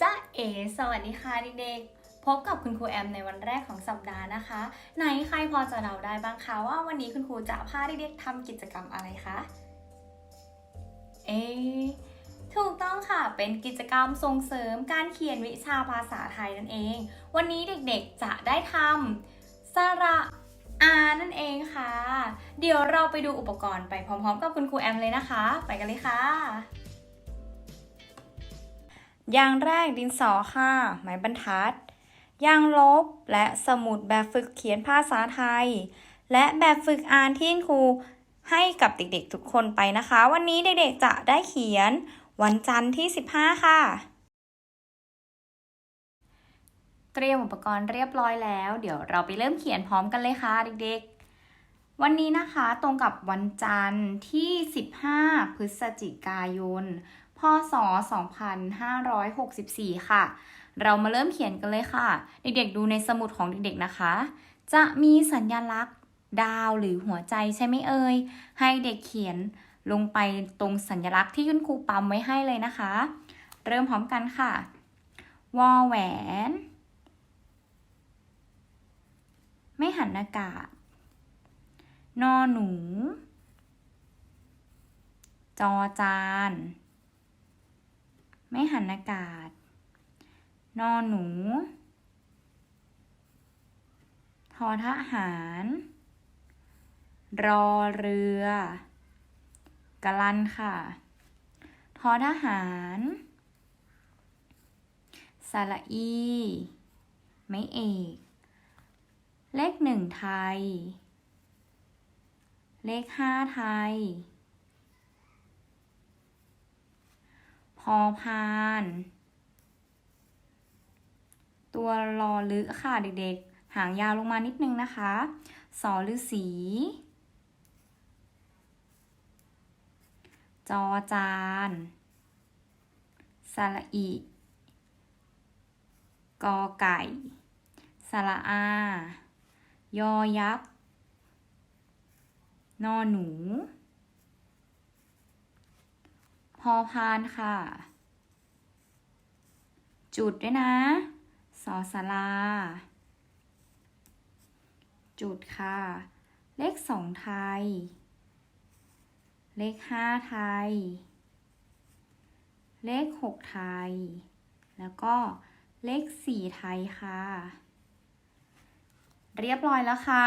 จ้าเอ สวัสดีค่ะเด็กๆ พบกับคุณครูแอมในวันแรกของสัปดาห์นะคะ ไหนใครพอจะเดาได้บ้างคะว่าวันนี้คุณครูจะพาเด็กๆทำกิจกรรมอะไรคะ เอ ถูกต้องค่ะ เป็นกิจกรรมส่งเสริมการเขียนวิชาภาษาไทยนั่นเอง วันนี้เด็กๆจะได้ทำสระอานั่นเองค่ะ เดี๋ยวเราไปดูอุปกรณ์ไปพร้อมๆ กับคุณครูแอมเลยนะคะ ไปกันเลยค่ะ ย่างแรกดินสอค่ะไม้บรรทัด ยางลบและสมุดแบบฝึกเขียนภาษาไทย และแบบฝึกอ่านที่ครูให้กับเด็กๆทุกคนไปนะคะ วันนี้เด็กๆจะได้เขียนวันจันทร์ที่ 15 ค่ะ เตรียมอุปกรณ์เรียบร้อยแล้ว เดี๋ยวเราไปเริ่มเขียนพร้อมกันเลยค่ะเด็กๆ วันนี้นะคะตรงกับวันจันทร์ที่ 15 พฤศจิกายน พศ 2564 ค่ะ เรามาเริ่มเขียนกันเลยค่ะ เด็กๆดูในสมุดของเด็กๆนะคะ จะมีสัญลักษณ์ดาวหรือหัวใจใช่ไหมเอ่ย ให้เด็กเขียนลงไปตรงสัญลักษณ์ที่คุณครูปั๊มไว้ให้เลยนะคะ เริ่มพร้อมกันค่ะ วอแหวน ไม่หันอากาศ นอหนู จอจาน ไม่หันอากาศ นอนหนู ทอทหาร รอเรือกะลันค่ะ ทอทหารสระอี ไม่เอก เลขหนึ่งไทย เลขห้าไทย พอพาน ตัวรอลึค่ะเด็กๆ หางยาวลงมานิดนึงนะคะสอฤาษีจอจานสระอี กอไก่ สระอา ยอยักษ์ นอหนู อพานค่ะ จุดด้วยนะสอสลา จุดค่ะ เลขสองไทย เลขห้าไทย เลขหกไทย แล้วก็เลขสี่ไทยค่ะ เรียบร้อยแล้วค่ะ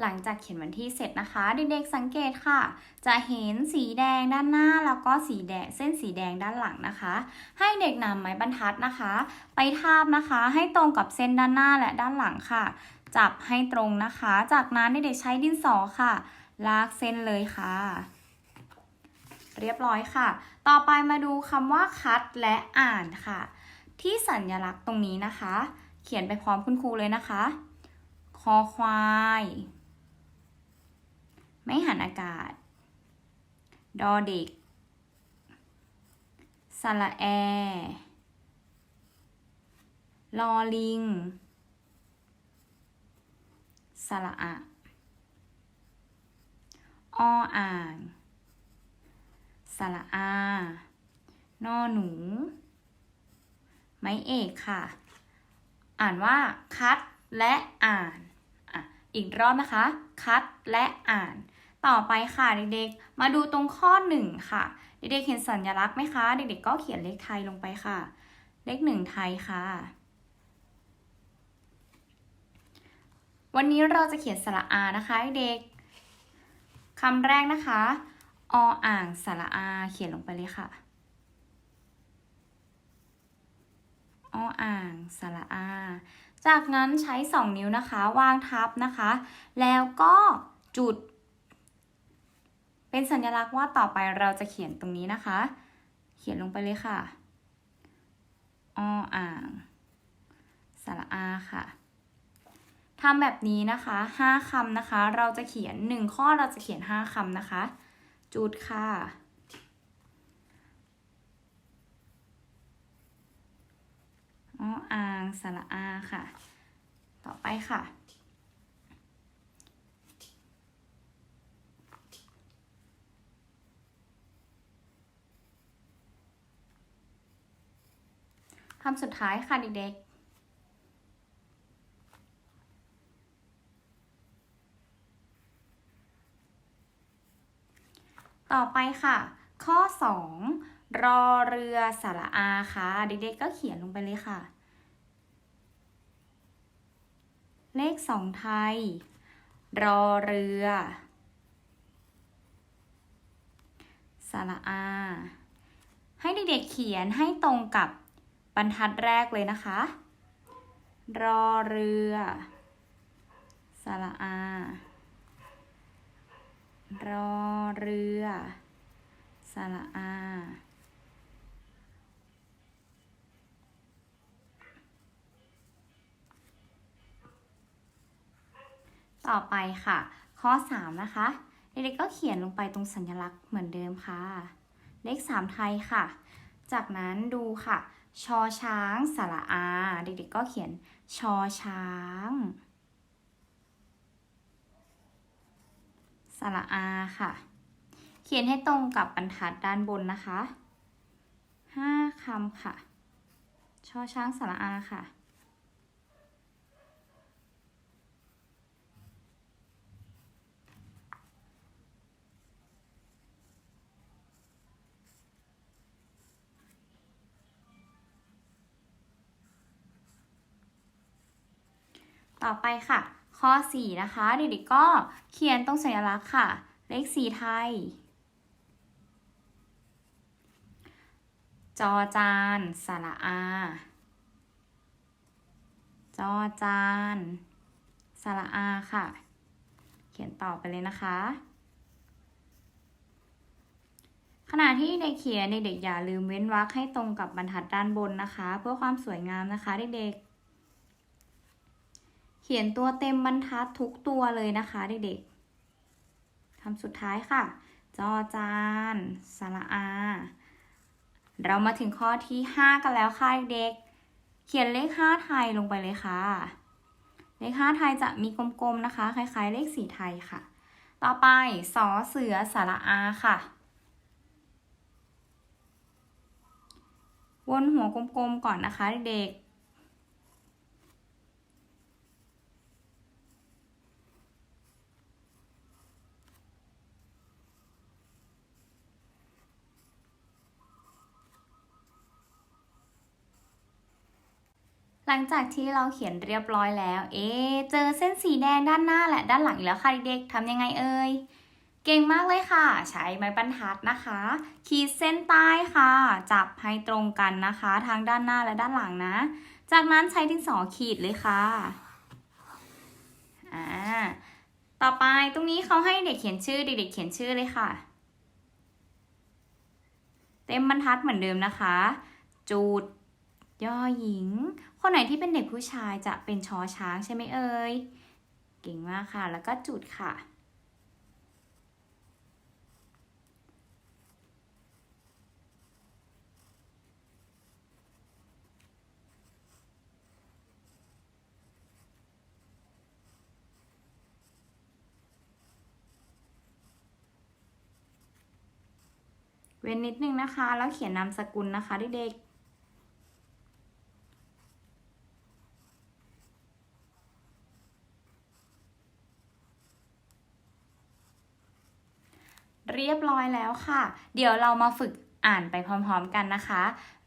หลังจากเขียนวันที่เสร็จนะคะ เด็กๆสังเกตค่ะ จะเห็นสีแดงด้านหน้าแล้วก็สีแดงเส้นสีแดงด้านหลังนะคะ ให้เด็กนำไม้บรรทัดนะคะ ไปทาบนะคะ ให้ตรงกับเส้นด้านหน้าและด้านหลังค่ะ จับให้ตรงนะคะ จากนั้นเด็กๆใช้ดินสอค่ะ ลากเส้นเลยค่ะ เรียบร้อยค่ะ ต่อไปมาดูคำว่าคัดและอ่านค่ะ ที่สัญลักษณ์ตรงนี้นะคะ เขียนไปพร้อมคุณครูเลยนะคะ คอควาย ไม่หันอากาศ ดอเด็กสระแอ ลอลิง สระอะ ออ่าง สระอา นอหนู ไม้เอกค่ะ อ่านว่า คัดและอ่าน อะ อีกรอบนะคะ คัดและอ่าน ต่อไปค่ะเด็กๆ มาดูตรงข้อหนึ่งค่ะ เด็กๆ เห็นสัญลักษณ์ไหมคะ เด็กๆ ก็เขียนเลขไทยลงไปค่ะ เลขหนึ่งไทยค่ะ วันนี้เราจะเขียนสระอานะคะเด็กคำแรกนะคะ ออ่างสระอา เขียนลงไปเลยค่ะ ออ่างสระอา จากนั้นใช้ 2 นิ้วนะคะ วางทับนะคะ แล้วก็จุด เป็นสัญลักษณ์ว่าต่อไปเราจะเขียนตรงนี้นะคะ เขียนลงไปเลยค่ะออ่างสระอาค่ะทำแบบนี้นะคะ5คำนะคะ เราจะเขียน1ข้อเราจะเขียน5คำนะคะ จุดค่ะออ่างสระอาค่ะ ต่อไปค่ะำสุดท้ายค่ะเด็กๆ ต่อไปค่ะ ข้อ 2 รอเรือสระอาค่ะ เด็กๆ ก็เขียนลงไปเลยค่ะ เลขสองไทย รอเรือสระอา ให้เด็กๆเขียนให้ตรงกับ บรรทัดแรกเลยนะคะ รอเรือสระอา รอเรือสระอา ต่อไปค่ะ ข้อ 3 นะคะ เด็กๆก็เขียนลงไปตรงสัญลักษณ์เหมือนเดิมค่ะ เลข 3 ไทยค่ะ จากนั้นดูค่ะ ชอช้าง สระอา เด็กๆก็เขียนชอช้าง สระอาค่ะ เขียนให้ตรงกับบรรทัดด้านบนนะคะห้าคำค่ะ ชอช้างสระอาค่ะ ต่อไปค่ะ ข้อ 4 นะคะ เด็กๆก็เขียนตรงสัญลักษณ์ค่ะ เลขสีไทย จอจานสระอา จอจานสระอาค่ะ เขียนต่อไปเลยนะคะขณะที่เด็กเขียนเด็กๆอย่าลืมเว้นวรรคให้ตรงกับบรรทัดด้านบนนะคะ เพื่อความสวยงามนะคะเด็กๆ ขียนตัวเต็มบรรทัดทุกตัวเลยนะคะเด็กๆคำสุดท้ายค่ะ จอจานสระอา เรามาถึงข้อที่ 5 กันแล้วค่ะเด็กๆเขียนเลข 5 ไทยลงไปเลยค่ะ เลข 5 ไทยจะมีกลมๆนะคะ คล้ายๆ เลข4ไทยค่ะ ต่อไปสอเสือสระอาค่ะ วนหัวกลมๆก่อนนะคะเด็กๆ หลังจากที่เราเขียนเรียบร้อยแล้ว เอ๊เจอเส้นสีแดงด้านหน้าและด้านหลังอีกแล้วค่ะเด็กๆทำยังไงเอ่ย เก่งมากเลยค่ะ ใช้ไม้บรรทัดนะคะ ขีดเส้นใต้ค่ะ จับให้ตรงกันนะคะทางด้านหน้าและด้านหลังนะ จากนั้นใช้ดินสอขีดเลยค่ะอ่าต่อไปตรงนี้เขาให้เด็กเขียนชื่อเด็กๆเขียนชื่อเลยค่ะ เต็มบรรทัดเหมือนเดิมนะคะ จูด ย่อหญิง คนไหนที่เป็นเด็กผู้ชายจะเป็นชอช้างใช่ไหมเอ่ย เก่งมากค่ะ แล้วก็จุดค่ะ เว้นนิดนึงนะคะ แล้วเขียนนามสกุลนะคะเด็กๆ เรียบร้อยแล้วค่ะ เดี๋ยวเรามาฝึกอ่านไปพร้อมๆกันนะคะ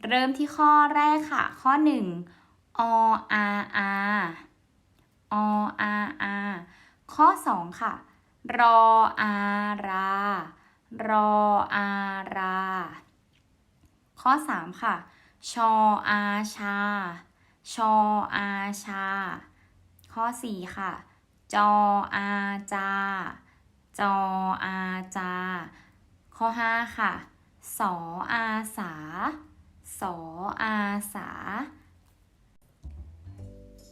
เริ่มที่ข้อแรกค่ะ ข้อ1ออาอาออาอาข้อ 2 ค่ะ รออารารออาราข้อ 3 ค่ะ ชออาชา ชออาชา ข้อ 4 ค่ะ จออาจา จออาจา ข้อ 5 ค่ะ สออาสา สออาสา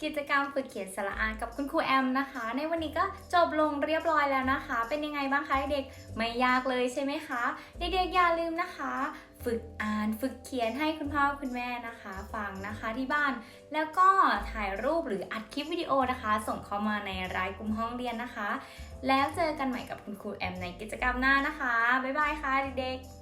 กิจกรรมฝึกเขียนสระอากับคุณครูแอมนะคะ ในวันนี้ก็จบลงเรียบร้อยแล้วนะคะ เป็นยังไงบ้างคะเด็กไม่ยากเลยใช่ไหมคะ เด็กๆอย่าลืมนะคะฝึกอ่านฝึกเขียนให้คุณพ่อคุณแม่นะคะ ฟังนะคะที่บ้าน แล้วก็ถ่ายรูปหรืออัดคลิปวิดีโอนะคะ ส่งเข้ามาในรายกลุ่มห้องเรียนนะคะ แล้วเจอกันใหม่กับคุณครูแอมในกิจกรรมหน้านะคะ บ๊ายบายค่ะเด็กๆ